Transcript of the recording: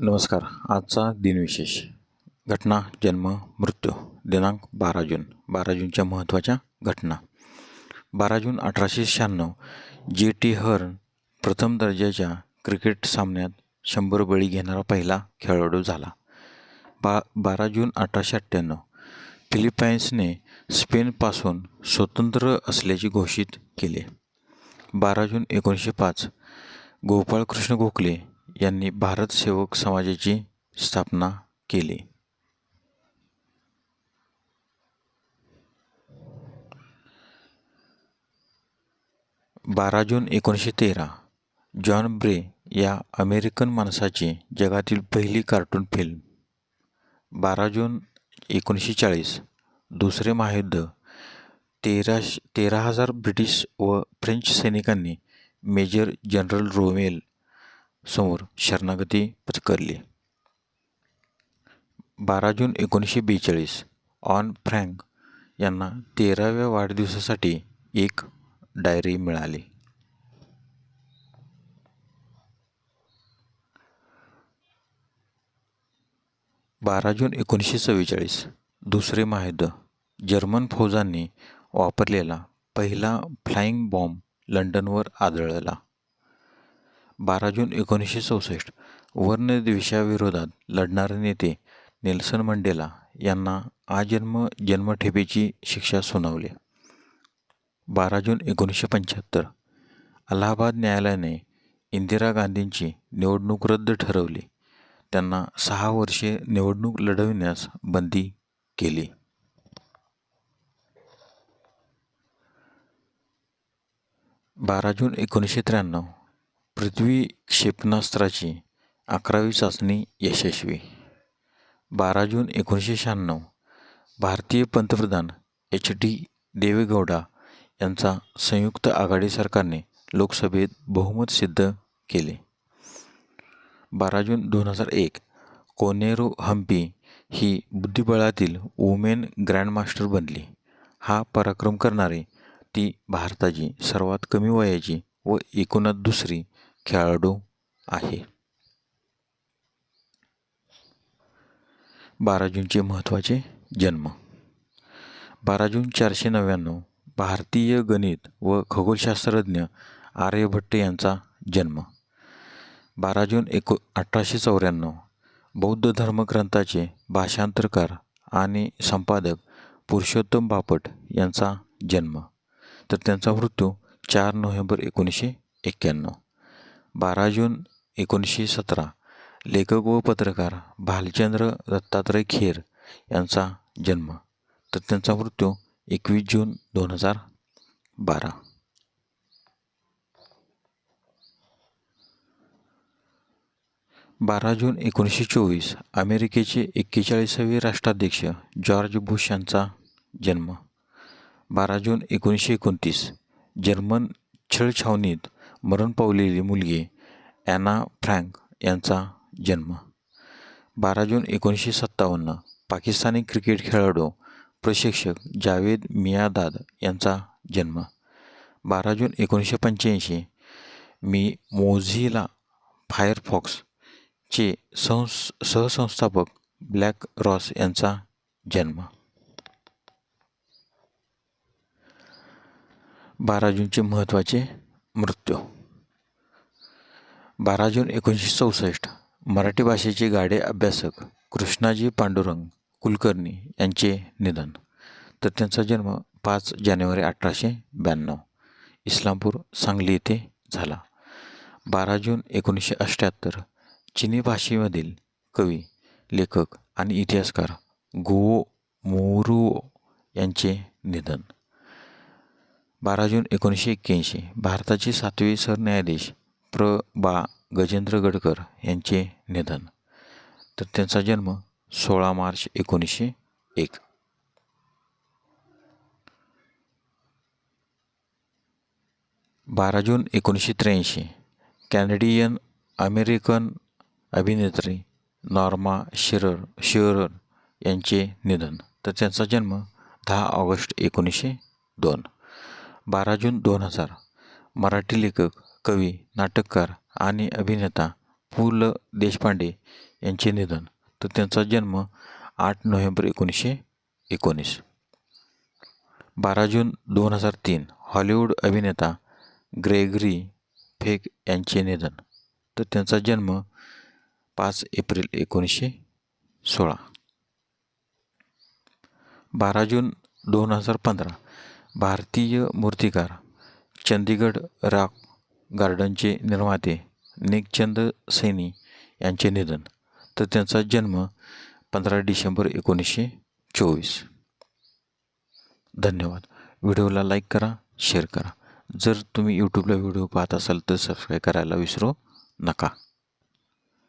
नमस्कार. आजचा दिनविशेष. घटना जन्म मृत्यू. दिनांक बारा जून. बारा जूनच्या महत्त्वाच्या घटना. बारा जून अठराशे शहाण्णव जे टी हर्न प्रथम दर्जाच्या क्रिकेट सामन्यात शंभर बळी घेणारा पहिला खेळाडू झाला. बा बारा जून अठराशे अठ्ठ्याण्णव फिलिपाईन्सने स्पेनपासून स्वतंत्र असल्याचे घोषित केले. बारा जून एकोणीसशे पाच गोपाळकृष्ण गोखले यांनी भारत सेवक समाजाची स्थापना केली. बारा जून एकोणीसशे तेरा जॉन ब्रे या अमेरिकन माणसाची जगातील पहिली कार्टून फिल्म. बारा जून एकोणीसशे चाळीस दुसरे महायुद्ध. तेरा तेरा हजार ब्रिटिश व फ्रेंच सैनिकांनी मेजर जनरल रोमेल समोर शरणागती पत्करली. बारा जून एकोणीसशे बेचाळीस ऑन फ्रँक यांना तेराव्या वाढदिवसासाठी एक डायरी मिळाली. बारा जून एकोणीसशे चव्वेचाळीस दुसरे महायुद्ध जर्मन फौजांनी वापरलेला पहिला फ्लाइंग बॉम्ब लंडनवर आदळला. बारा जून एकोणीसशे चौसष्ट. वर्णद्वेषाविरोधात लढणारे नेते नेल्सन मंडेला यांना आजन्म जन्मठेपेची शिक्षा सुनावली. बारा जून एकोणीसशे पंच्याहत्तर. अलाहाबाद न्यायालयाने इंदिरा गांधींची निवडणूक रद्द ठरवली. त्यांना सहा वर्षे निवडणूक लढविण्यास बंदी केली. बारा जून एकोणीसशे त्र्याण्णव. पृथ्वी क्षेपणास्त्राची अकरावी चाचणी यशस्वी. बारा जून एकोणीसशे शहाण्णव. भारतीय पंतप्रधान एच डी देवेगौडा यांचा संयुक्त आघाडी सरकारने लोकसभेत बहुमत सिद्ध केले. बारा जून दोन हजार एक कोनेरो हम्पी ही बुद्धिबळातील वुमेन ग्रँडमास्टर बनली. हा पराक्रम करणारी ती भारताची सर्वात कमी वयाची व एकूणात दुसरी खेळाडू आहे. बारा जूनचे महत्त्वाचे जन्म. बारा जून चारशे नव्याण्णव भारतीय गणित व खगोलशास्त्रज्ञ आर्यभट्ट यांचा जन्म. बारा जून एको अठराशे चौऱ्याण्णव बौद्ध धर्मग्रंथाचे भाषांतरकार आणि संपादक पुरुषोत्तम बापट यांचा जन्म. तर त्यांचा मृत्यू चार नोव्हेंबर एकोणीसशे एक्क्याण्णव. बारा जून एकोणीसशे सतरा. लेखक व पत्रकार भालचंद्र दत्तात्रय खेर यांचा जन्म. तर त्यांचा मृत्यू एकवीस जून दोन हजार बारा. बारा जून एकोणीसशे चोवीस अमेरिकेचे एक्केचाळीसावे राष्ट्राध्यक्ष जॉर्ज बुश यांचा जन्म. बारा जून एकोणीसशे एकोणतीस जर्मन छळछावणीत मरण पावलेली मुलगी ॲना फ्रँक यांचा जन्म. बारा जून एकोणीसशे सत्तावन्न पाकिस्तानी क्रिकेट खेळाडू प्रशिक्षक जावेद मियादाद यांचा जन्म. बारा जून एकोणीसशे पंच्याऐंशी मी मोझिला फायरफॉक्सचे संस सहसंस्थापक ब्लॅक रॉस यांचा जन्म. बारा जूनचे महत्त्वाचे मृत्यू. बारा जून एकोणीसशे चौसष्ट. मराठी भाषेचे गाडे अभ्यासक कृष्णाजी पांडुरंग कुलकर्णी यांचे निधन. तर त्यांचा जन्म पाच जानेवारी अठराशे ब्याण्णव. इस्लामपूर सांगली येथे झाला. बारा जून एकोणीसशे अठ्ठ्याहत्तर. चिनी भाषेमधील कवी लेखक आणि इतिहासकार गुओ मोरुओ यांचे निधन. बारा जून एकोणीसशे एक्क्याऐंशी भारताचे सातवे सरन्यायाधीश प्र. बा. गजेंद्र गडकर यांचे निधन. तर त्यांचा जन्म सोळा मार्च एकोणीसशे एक. बारा जून एकोणीसशे त्र्याऐंशी कॅनेडियन अमेरिकन अभिनेत्री नॉर्मा शिरर शिअरर यांचे निधन. तर त्यांचा जन्म दहा ऑगस्ट एकोणीसशे दोन. बारा जून दोन हजार. मराठी लेखक कवी नाटककार आणि अभिनेता पु ल देशपांडे यांचे निधन. तर त्यांचा जन्म आठ नोव्हेंबर एकोणीसशे एकोणीस. बारा जून दोन हजार तीन हॉलिवूड अभिनेता ग्रेगरी फेक यांचे निधन. तर त्यांचा जन्म पाच एप्रिल एकोणीसशे सोळा. बारा जून दोन हजार पंधरा भारतीय मूर्तिकार चंदीगड रॉक गार्डनचे निर्माते निकचंद सैनी यांचे निधन तर त्यांचा जन्म पंधरा डिसेंबर एकोणीसशे चोवीस. धन्यवाद. व्हिडिओला लाईक करा शेअर करा. जर तुम्ही यूट्यूबला व्हिडिओ पाहत असाल तर सबस्क्राईब करायला विसरू नका.